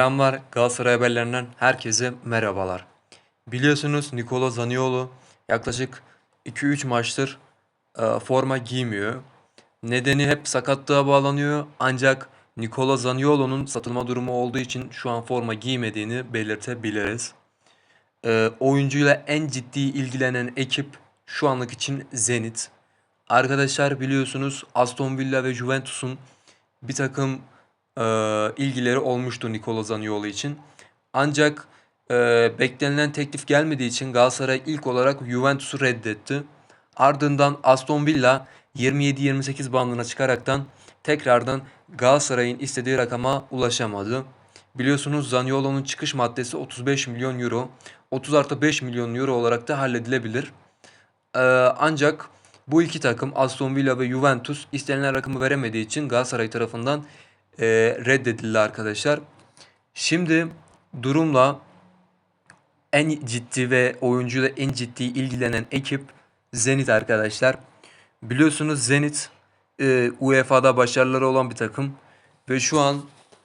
Selamlar Galatasaray haberlerinden herkese merhabalar. Biliyorsunuz Nikola Zaniolo yaklaşık 2-3 maçtır e, forma giymiyor. Nedeni hep sakatlığa bağlanıyor ancak Nikola Zaniolo'nun satılma durumu olduğu için şu an forma giymediğini belirtebiliriz. E, oyuncuyla en ciddi ilgilenen ekip şu anlık için Zenit. Arkadaşlar biliyorsunuz Aston Villa ve Juventus'un bir takım e, ilgileri olmuştu Nikola Zaniolo için. Ancak e, beklenilen teklif gelmediği için Galatasaray ilk olarak Juventus'u reddetti. Ardından Aston Villa 27-28 bandına çıkaraktan tekrardan Galatasaray'ın istediği rakama ulaşamadı. Biliyorsunuz Zaniolo'nun çıkış maddesi 35 milyon euro. 30 artı 5 milyon euro olarak da halledilebilir. Ee, ancak bu iki takım Aston Villa ve Juventus istenilen rakamı veremediği için Galatasaray tarafından e, reddedildi arkadaşlar. Şimdi durumla en ciddi ve oyuncuyla en ciddi ilgilenen ekip Zenit arkadaşlar. Biliyorsunuz Zenit e, UEFA'da başarıları olan bir takım ve şu an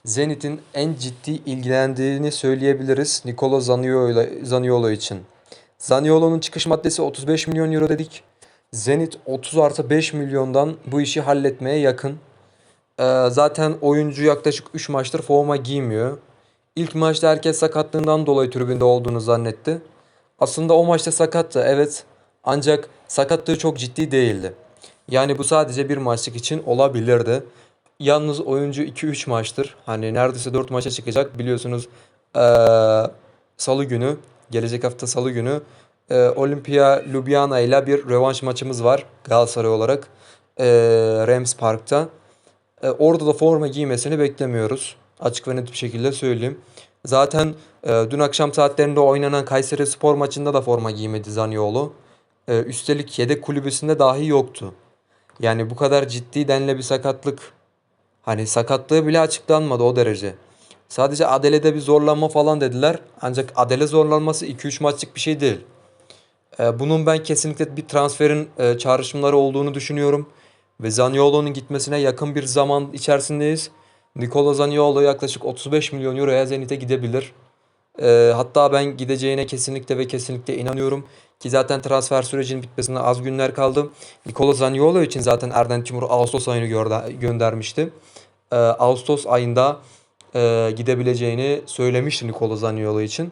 Zenit'in en ciddi ilgilendiğini söyleyebiliriz Nikola Zaniolo, Zaniolo için. Zaniolo'nun çıkış maddesi 35 milyon euro dedik. Zenit 30 artı 5 milyondan bu işi halletmeye yakın. Ee, zaten oyuncu yaklaşık 3 maçtır forma giymiyor. İlk maçta herkes sakatlığından dolayı tribünde olduğunu zannetti. Aslında o maçta sakattı evet. Ancak sakatlığı çok ciddi değildi. Yani bu sadece bir maçlık için olabilirdi. Yalnız oyuncu 2-3 maçtır. Hani neredeyse 4 maça çıkacak. Biliyorsunuz ee, salı günü, gelecek hafta salı günü e, Olimpia Ljubljana ile bir rövanş maçımız var Galatasaray olarak. E, Rams Park'ta. E, orada da forma giymesini beklemiyoruz. Açık ve net bir şekilde söyleyeyim. Zaten e, dün akşam saatlerinde oynanan Kayseri Spor maçında da forma giymedi Zaniolo. E, üstelik yedek kulübesinde dahi yoktu. Yani bu kadar ciddi denli bir sakatlık. Hani sakatlığı bile açıklanmadı o derece. Sadece Adele'de bir zorlanma falan dediler. Ancak Adele zorlanması 2-3 maçlık bir şey değil. E, bunun ben kesinlikle bir transferin e, çağrışımları olduğunu düşünüyorum. Ve Zaniolo'nun gitmesine yakın bir zaman içerisindeyiz. Nikola Zaniolo yaklaşık 35 milyon euroya Zenit'e gidebilir. E, hatta ben gideceğine kesinlikle ve kesinlikle inanıyorum. Ki zaten transfer sürecinin bitmesine az günler kaldı. Nikola Zaniolo için zaten Erden Timur Ağustos ayını gö- göndermişti. E, Ağustos ayında e, gidebileceğini söylemişti Nikola Zaniolo için.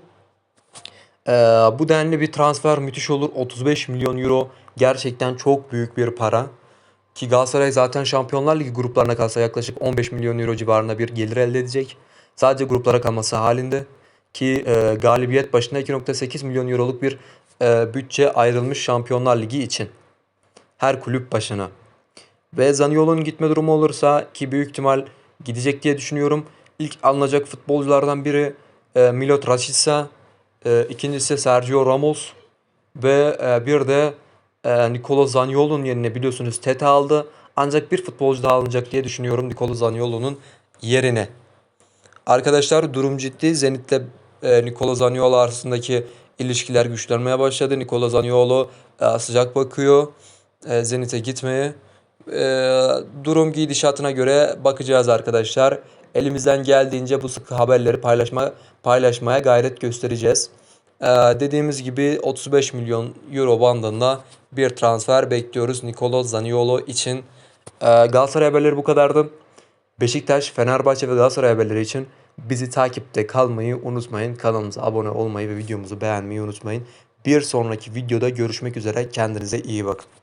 Ee, bu denli bir transfer müthiş olur. 35 milyon euro gerçekten çok büyük bir para. Ki Galatasaray zaten Şampiyonlar Ligi gruplarına kalsa yaklaşık 15 milyon euro civarında bir gelir elde edecek. Sadece gruplara kalması halinde. Ki e, galibiyet başına 2.8 milyon euroluk bir e, bütçe ayrılmış Şampiyonlar Ligi için. Her kulüp başına. Ve Zaniolo'nun gitme durumu olursa ki büyük ihtimal gidecek diye düşünüyorum. İlk alınacak futbolculardan biri e, Milot Rashica. E, ikincisi Sergio Ramos. Ve e, bir de e, Zaniolo'nun yerine biliyorsunuz Tete aldı. Ancak bir futbolcu daha alınacak diye düşünüyorum Nikola Zaniolo'nun yerine. Arkadaşlar durum ciddi. Zenit'le e, Zaniolo arasındaki ilişkiler güçlenmeye başladı. Nikola Zaniolo e, sıcak bakıyor e, Zenit'e gitmeye. E, durum gidişatına göre bakacağız arkadaşlar. Elimizden geldiğince bu sıkı haberleri paylaşma paylaşmaya gayret göstereceğiz. Ee, dediğimiz gibi 35 milyon euro bandında bir transfer bekliyoruz Nicolo Zaniolo için. Ee, Galatasaray haberleri bu kadardı. Beşiktaş, Fenerbahçe ve Galatasaray haberleri için bizi takipte kalmayı unutmayın. Kanalımıza abone olmayı ve videomuzu beğenmeyi unutmayın. Bir sonraki videoda görüşmek üzere. Kendinize iyi bakın.